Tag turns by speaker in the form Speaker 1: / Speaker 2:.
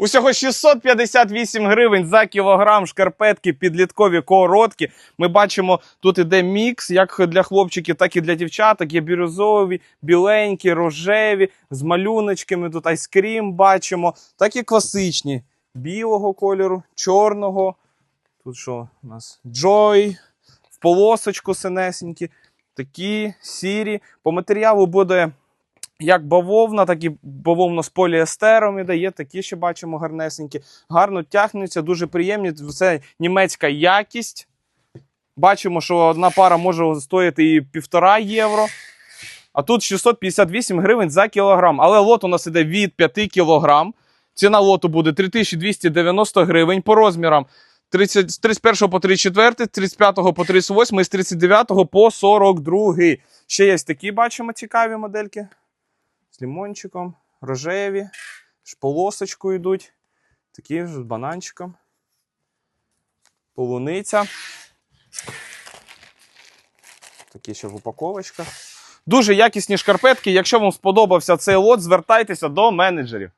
Speaker 1: Усього 658 гривень за кілограм шкарпетки підліткові короткі. Ми бачимо, тут іде мікс, як для хлопчиків, так і для дівчаток. Є бірюзові, біленькі, рожеві, з малюночками. Тут айскрім бачимо, так і класичні. Білого кольору, чорного. Тут що у нас? Джой, в полосочку синесенькі. Такі сірі. По матеріалу буде як бавовна, так і бавовна з поліестером іде. Є такі, що бачимо гарнесенькі. Гарно тягнуться, дуже приємні. Це німецька якість. Бачимо, що одна пара може стоїти і півтора євро. А тут 658 гривень за кілограм. Але лот у нас іде від 5 кілограм. Ціна лоту буде 3290 гривень по розмірам. 30, з 31 по 34, з 35 по 38 і з 39 по 42. Ще є такі, бачимо, цікаві модельки. З лімончиком, рожеві, полосочку йдуть. Такі з бананчиком. Полуниця. Такі ще в упаковочках. Дуже якісні шкарпетки. Якщо вам сподобався цей лот, звертайтеся до менеджерів.